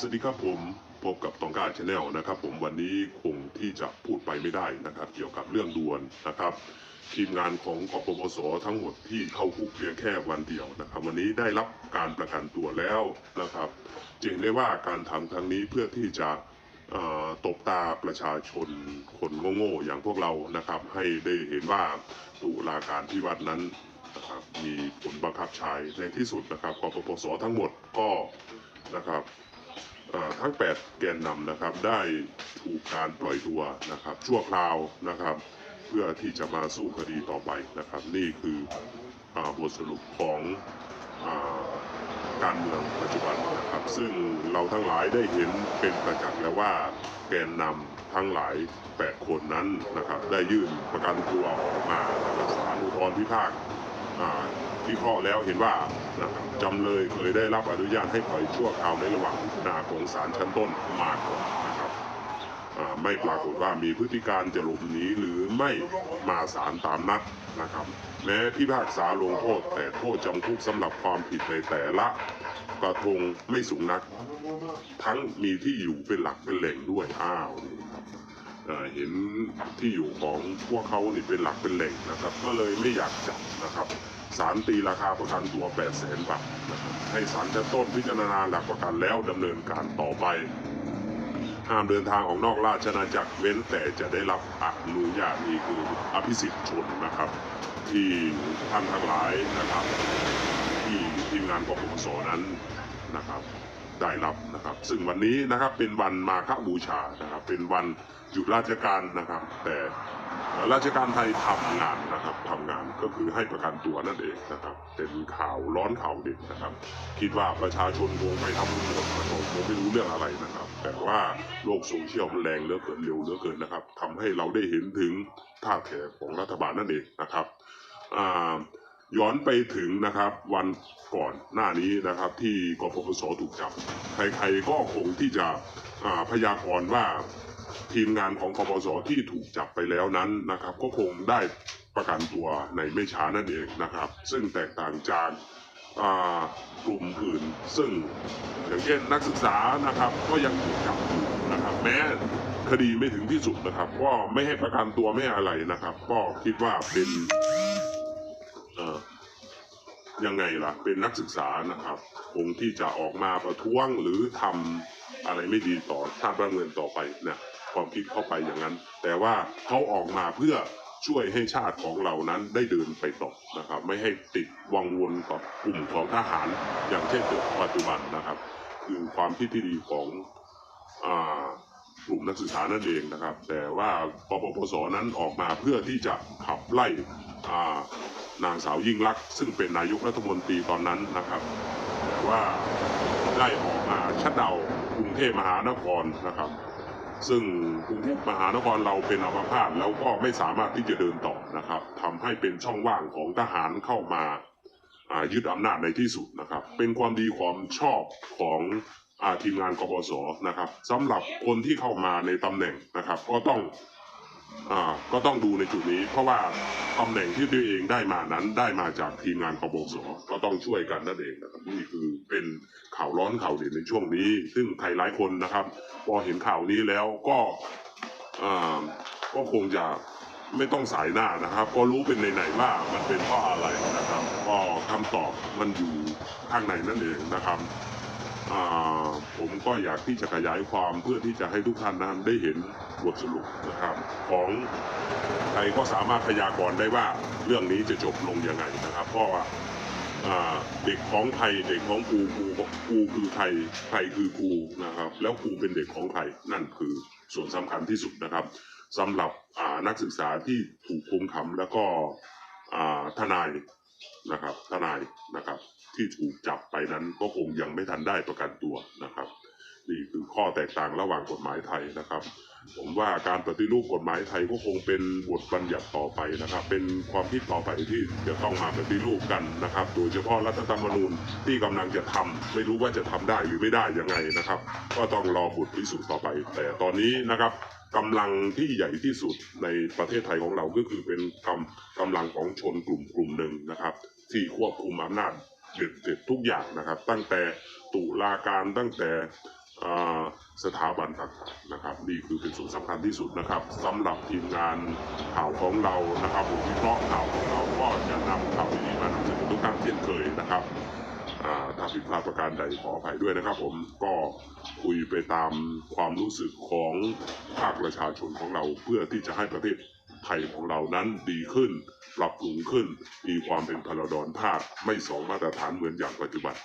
สวัสดีครับผมพบกับตองก้าชาแนลนะครับ ผมวันนี้คงที่จะพูดไปไม่ได้นะครับ เกี่ยวกับเรื่องด่วนนะครับ ทีมงานของกปปสทั้งหมดที่เข้าคุกเพียงแค่วันเดียวนะครับ วันนี้ได้รับการประกันตัวแล้วนะครับจึงได้ว่าการทำครั้งนี้เพื่อที่จะตบตาประชาชนคนโง่ๆอย่างพวกเรานะครับ ให้ได้เห็นว่าตุลาการที่วัดนั้นนะครับมีผลบังคับใช้ในที่สุดนะครับกปปสทั้งหมดก็นะครับ ทั้ง 8 แกนนำนะครับ ได้ถูกการปล่อยตัวนะครับ ชั่วคราวนะครับ เพื่อที่จะมาสู้คดีต่อไปนะครับ นี่คืออบทสรุปของอาการเมืองปัจจุบันนะครับ ซึ่งเราทั้งหลายได้เห็นเป็นประจักษ์แล้วว่าแกนนำทั้งหลาย 8 คนนั้นนะครับ ได้ยื่นประกันตัวออกมานะครับศาลอุทธรณ์พิพากษา วิเคราะห์แล้วเห็นว่าจำเลยเคยได้รับอนุญาตให้ปล่อยชั่วคราวในระหว่างพิจารณาของศาลชั้นต้นมาก่อนนะครับไม่ปรากฏว่ามีพฤติการจะหลบหนีหรือไม่มาศาลตามนัดนะครับแม้พิพากษาลงโทษแต่โทษจำคุกสำหรับความผิดในแต่ละกระทงไม่สูงนัก ทั้งมีที่อยู่เป็นหลักเป็นแหล่งด้วยอ้าว เห็นที่อยู่ของพวกเขานี่เป็นหลักเป็นแหล่งนะครับ ก็เลยไม่อยากจับนะครับศาลตีราคาประกันตัว8 0 0แสนบาทนะครับให้ศาลชั้นต้นพิจารณาหลักประกันแล้วดำเนินการต่อไป ห้ามเดินทางออกนอกราชอาณาจักรเว้นแต่จะได้รับอนุญาตนี่คืออภิสิทธิ์ชนนะครับ ที่ท่านทั้งหลายนะครับ ที่ทีมงานกปปสนั้นนะครับ ได้รับนะครับ ซึ่งวันนี้นะครับเป็นวันมาฆบูชานะครับ เป็นวันหยุดราชการนะครับ แต่ราชการไทยทำงานนะครับทำงานก็คือให้ประกันตัวนั่นเองนะครับ เป็นข่าวร้อนข่าวเด็ดนะครับ คิดว่าประชาชนคงไปทำหมดนะครับคงไม่รู้เรื่องอะไรนะครับ แต่ว่าโลกโซเชียลมันแรงเหลือเกินเร็วเหลือเกินนะครับทำให้เราได้เห็นถึงท่าแท้ของรัฐบาลนั่นเองนะครับอ่า ย้อนไปถึงนะครับวันก่อนหน้านี้นะครับ ที่กปปสถูกจับ ใครๆก็คงที่จะพยากรณ์ว่าทีมงานของกปปสที่ถูกจับไปแล้วนั้นนะครับ ก็คงได้ประกันตัวในไม่ช้านั่นเองนะครับ ซึ่งแตกต่างจากกลุ่มอื่น ซึ่งอย่างเช่นนักศึกษานะครับ ก็ยังถูกจับอยู่นะครับแม้คดีไม่ถึงที่สุดนะครับ ก็ไม่ให้ประกันตัวไม่อะไรนะครับ ก็คิดว่าเป็น ยังไงล่ะ เป็นนักศึกษานะครับ คงที่จะออกมาประท้วงหรือทำอะไรไม่ดีต่อชาติบ้านเมืองต่อไปเนี่ยความคิดเข้าไปอย่างนั้น แต่ว่าเขาออกมาเพื่อช่วยให้ชาติของเรานั้นได้เดินไปต่อนะครับ ไม่ให้ติดวังวนกับกลุ่มของทหารอย่างเช่นปัจจุบันนะครับ คือความคิดที่ดีของกลุ่มนักศึกษานั่นเองนะครับ แต่ว่ากปปสนั้นออกมาเพื่อที่จะขับไล่ นางสาวยิ่งลักษณ์ซึ่งเป็นนายกรัฐมนตรีตอนนั้นนะครับแต่ว่าได้ออกมาชัดเดากรุงเทพมหานครนะครับ ซึ่งกรุงเทพมหานครเราเป็นอัมพาตแล้วก็ไม่สามารถที่จะเดินต่อนะครับทำให้เป็นช่องว่างของทหารเข้ามาายึดอำนาจในที่สุดนะครับ เป็นความดีความชอบของอทีมงานกบสนะครับสำหรับคนที่เข้ามาในตำแหน่งนะครับ ก็ต้อง ก็ต้องดูในจุดนี้ เพราะว่าตำแหน่งที่ตัวเองได้มานั้นได้มาจากทีมงานกบสก็ต้องช่วยกันนั่นเองนะครับนี่คือเป็นข่าวร้อนข่าวเด่นในช่วงนี้ ซึ่งใครหลายคนนะครับ พอเห็นข่าวนี้แล้วก็ก็คงจะไม่ต้องสายหน้านะครับ ก็รู้เป็นไหนๆว่ามันเป็นเพราะอะไรนะครับ ก็คำตอบมันอยู่ข้างในนั่นเองนะครับ ผมก็อยากที่จะขยายความเพื่อที่จะให้ทุกท่านนั้นได้เห็นบทสรุปนะครับของใครก็สามารถพยากรณ์ได้ว่าเรื่องนี้จะจบลงยังไงนะครับ เพราะว่าเด็กของใครเด็กของครูครูครูคือใครใครคือครูนะครับ แล้วครูเป็นเด็กของใครนั่นคือส่วนสำคัญที่สุดนะครับสำหรับนักศึกษาที่ถูกคุมขังแล้วก็ทนาย นะครับ ทนายนะครับ ที่ถูกจับไปนั้นก็คงยังไม่ทันได้ประกันตัวนะครับ นี่คือข้อแตกต่างระหว่างกฎหมายไทยนะครับ ผมว่าการปฏิรูปกฎหมายไทยก็คงเป็นบทบัญญัติต่อไปนะครับ เป็นความคิดต่อไปที่จะต้องมาปฏิรูปกันนะครับ โดยเฉพาะรัฐธรรมนูญที่กำลังจะทำไม่รู้ว่าจะทำได้หรือไม่ได้ยังไงนะครับ ก็ต้องรอบทพิสูจน์ต่อไป แต่ตอนนี้นะครับกำลังที่ใหญ่ที่สุดในประเทศไทยของเราก็คือเป็นกำกำลังของชนกลุ่มกลุ่มหนึ่งนะครับ ที่ควบคุมอำนาจเด็ดเด็ดทุกอย่างนะครับ ตั้งแต่ตุลาการตั้งแต่ สถาบันต่างๆนะครับ นี่คือเป็นส่วนสำคัญที่สุดนะครับสำหรับทีมงานข่าวของเรานะครับผมวิเคราะห์ข่าวของเราก็จะนำข่าวดีๆมานำเสนอทุกท่านเช่นเคยนะครับถ้าผิดพลาดประการใดขออภัยด้วยนะครับ ผมก็คุยไปตามความรู้สึกของภาคประชาชนของเราเพื่อที่จะให้ประเทศไทยของเรานั้นดีขึ้น ปรับปรุงขึ้น มีความเป็นพลดรภาคไม่สองมาตรฐานเหมือนอย่างปัจจุบัน